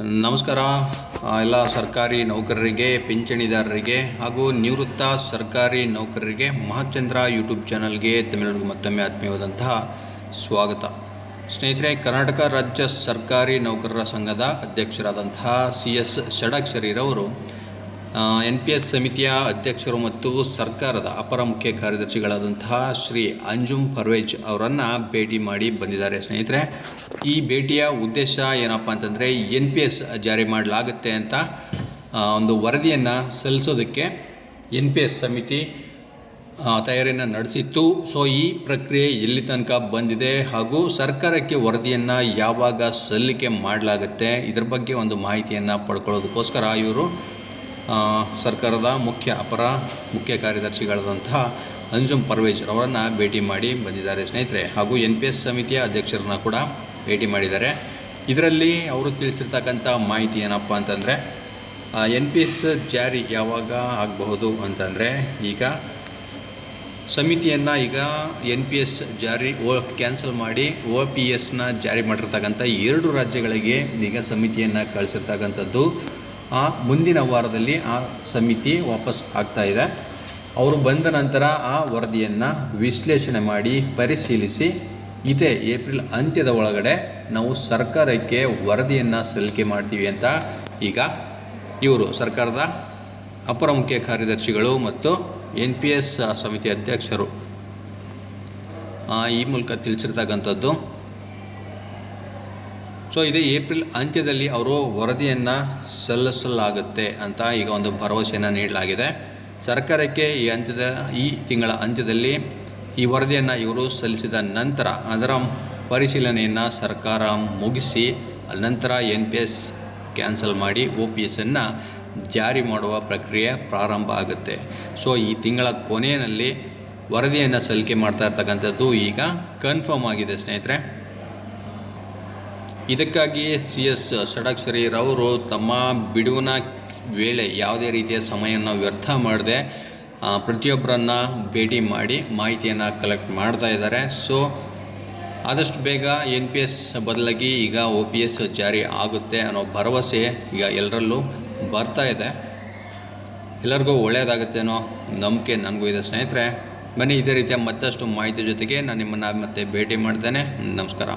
ನಮಸ್ಕಾರ. ಎಲ್ಲ ಸರ್ಕಾರಿ ನೌಕರರಿಗೆ, ಪಿಂಚಣಿದಾರರಿಗೆ ಹಾಗೂ ನಿವೃತ್ತ ಸರ್ಕಾರಿ ನೌಕರರಿಗೆ ಮಹಾಚಂದ್ರ ಯೂಟ್ಯೂಬ್ ಚಾನಲ್ಗೆ ತಮಿಳುನಾಡು ಮತ್ತೊಮ್ಮೆ ಆತ್ಮೀಯವಾದಂತಹ ಸ್ವಾಗತ. ಸ್ನೇಹಿತರೆ, ಕರ್ನಾಟಕ ರಾಜ್ಯ ಸರ್ಕಾರಿ ನೌಕರರ ಸಂಘದ ಅಧ್ಯಕ್ಷರಾದಂತಹ ಸಿ ಎಸ್ ಷಡಾಕ್ಷರಿರವರು ಎನ್ ಪಿ ಎಸ್ ಸಮಿತಿಯ ಅಧ್ಯಕ್ಷರು ಮತ್ತು ಸರ್ಕಾರದ ಅಪರ ಮುಖ್ಯ ಕಾರ್ಯದರ್ಶಿಗಳಾದಂತಹ ಶ್ರೀ ಅಂಜುಮ್ ಪರ್ವೇಜ್ ಅವರನ್ನು ಭೇಟಿ ಮಾಡಿ ಬಂದಿದ್ದಾರೆ. ಸ್ನೇಹಿತರೆ, ಈ ಭೇಟಿಯ ಉದ್ದೇಶ ಏನಪ್ಪ ಅಂತಂದರೆ ಎನ್ ಪಿ ಎಸ್ ಜಾರಿ ಮಾಡಲಾಗುತ್ತೆ ಅಂತ ಒಂದು ವರದಿಯನ್ನು ಸಲ್ಲಿಸೋದಕ್ಕೆ ಎನ್ ಪಿ ಎಸ್ ಸಮಿತಿ ತಯಾರಿಯನ್ನು ನಡೆಸಿತ್ತು. ಸೊ, ಈ ಪ್ರಕ್ರಿಯೆ ಎಲ್ಲಿ ತನಕ ಬಂದಿದೆ ಹಾಗೂ ಸರ್ಕಾರಕ್ಕೆ ವರದಿಯನ್ನು ಯಾವಾಗ ಸಲ್ಲಿಕೆ ಮಾಡಲಾಗುತ್ತೆ, ಇದರ ಬಗ್ಗೆ ಒಂದು ಮಾಹಿತಿಯನ್ನು ಪಡ್ಕೊಳ್ಳೋದಕ್ಕೋಸ್ಕರ ಇವರು ಸರ್ಕಾರದ ಮುಖ್ಯ ಅಪರ ಮುಖ್ಯ ಕಾರ್ಯದರ್ಶಿಗಳಾದಂತಹ ಅಂಜುಮ್ ಪರ್ವೇಜ್ ಅವರನ್ನು ಭೇಟಿ ಮಾಡಿ ಬಂದಿದ್ದಾರೆ ಸ್ನೇಹಿತರೆ. ಹಾಗೂ ಎನ್ ಪಿ ಎಸ್ ಸಮಿತಿಯ ಅಧ್ಯಕ್ಷರನ್ನ ಕೂಡ ಭೇಟಿ ಮಾಡಿದ್ದಾರೆ. ಇದರಲ್ಲಿ ಅವರು ತಿಳಿಸಿರ್ತಕ್ಕಂಥ ಮಾಹಿತಿ ಏನಪ್ಪ ಅಂತಂದರೆ ಎನ್ ಪಿ ಎಸ್ ಜಾರಿ ಯಾವಾಗ ಆಗಬಹುದು ಅಂತಂದರೆ, ಈಗ ಸಮಿತಿಯನ್ನು ಈಗ ಎನ್ ಪಿ ಎಸ್ ಜಾರಿ ಓ, ಕ್ಯಾನ್ಸಲ್ ಮಾಡಿ ಓ ಪಿ ಎಸ್ನ ಜಾರಿ ಮಾಡಿರ್ತಕ್ಕಂಥ ಎರಡು ರಾಜ್ಯಗಳಿಗೆ ಈಗ ಸಮಿತಿಯನ್ನು ಕಳಿಸಿರ್ತಕ್ಕಂಥದ್ದು ಆ ಮುಂದಿನ ವಾರದಲ್ಲಿ ಆ ಸಮಿತಿ ವಾಪಸ್ ಆಗ್ತಾ ಇದೆ. ಅವರು ಬಂದ ನಂತರ ಆ ವರದಿಯನ್ನು ವಿಶ್ಲೇಷಣೆ ಮಾಡಿ ಪರಿಶೀಲಿಸಿ, ಇದೇ ಏಪ್ರಿಲ್ ಅಂತ್ಯದ ಒಳಗಡೆ ನಾವು ಸರ್ಕಾರಕ್ಕೆ ವರದಿಯನ್ನು ಸಲ್ಲಿಕೆ ಮಾಡ್ತೀವಿ ಅಂತ ಈಗ ಇವರು ಸರ್ಕಾರದ ಅಪರ ಮುಖ್ಯ ಕಾರ್ಯದರ್ಶಿಗಳು ಮತ್ತು ಎನ್ ಪಿ ಎಸ್ ಸಮಿತಿ ಅಧ್ಯಕ್ಷರು. ಈ ಮೂಲಕ ತಿಳಿಸಿರ್ತಕ್ಕಂಥದ್ದು ಸೊ ಇದೇ ಏಪ್ರಿಲ್ ಅಂತ್ಯದಲ್ಲಿ ಅವರು ವರದಿಯನ್ನು ಸಲ್ಲಿಸಲಾಗುತ್ತೆ ಅಂತ ಈಗ ಒಂದು ಭರವಸೆಯನ್ನು ನೀಡಲಾಗಿದೆ. ಸರ್ಕಾರಕ್ಕೆ ಈ ಅಂತ್ಯದ, ಈ ತಿಂಗಳ ಅಂತ್ಯದಲ್ಲಿ ಈ ವರದಿಯನ್ನು ಇವರು ಸಲ್ಲಿಸಿದ ನಂತರ ಅದರ ಪರಿಶೀಲನೆಯನ್ನು ಸರ್ಕಾರ ಮುಗಿಸಿ ನಂತರ ಎನ್ ಪಿ ಎಸ್ ಕ್ಯಾನ್ಸಲ್ ಮಾಡಿ ಓ ಪಿ ಎಸ್ಸನ್ನು ಜಾರಿ ಮಾಡುವ ಪ್ರಕ್ರಿಯೆ ಪ್ರಾರಂಭ ಆಗುತ್ತೆ. ಸೊ ಈ ತಿಂಗಳ ಕೊನೆಯಲ್ಲಿ ವರದಿಯನ್ನು ಸಲ್ಲಿಕೆ ಮಾಡ್ತಾ ಇರ್ತಕ್ಕಂಥದ್ದು ಈಗ ಕನ್ಫರ್ಮ್ ಆಗಿದೆ ಸ್ನೇಹಿತರೆ. ಇದಕ್ಕಾಗಿ ಸಿ ಎಸ್ ಷಡಾಕ್ಷರಿರವರು ತಮ್ಮ ಬಿಡುವಿನ ವೇಳೆ ಯಾವುದೇ ರೀತಿಯ ಸಮಯವನ್ನು ವ್ಯರ್ಥ ಮಾಡದೆ ಪ್ರತಿಯೊಬ್ಬರನ್ನು ಭೇಟಿ ಮಾಡಿ ಮಾಹಿತಿಯನ್ನು ಕಲೆಕ್ಟ್ ಮಾಡ್ತಾ ಇದ್ದಾರೆ. ಸೊ ಆದಷ್ಟು ಬೇಗ ಎನ್ ಪಿ ಎಸ್ ಬದಲಾಗಿ ಈಗ ಒ ಪಿ ಎಸ್ ಜಾರಿ ಆಗುತ್ತೆ ಅನ್ನೋ ಭರವಸೆ ಈಗ ಎಲ್ಲರಲ್ಲೂ ಬರ್ತಾ ಇದೆ. ಎಲ್ಲರಿಗೂ ಒಳ್ಳೆಯದಾಗುತ್ತೆ ಅನ್ನೋ ನಂಬಿಕೆ ನನಗೂ ಇದೆ ಸ್ನೇಹಿತರೆ. ಬನ್ನಿ ಇದೇ ರೀತಿಯ ಮತ್ತಷ್ಟು ಮಾಹಿತಿ ಜೊತೆಗೆ ನಾನು ನಿಮ್ಮನ್ನು ಮತ್ತೆ ಭೇಟಿ ಮಾಡ್ತೇನೆ. ನಮಸ್ಕಾರ.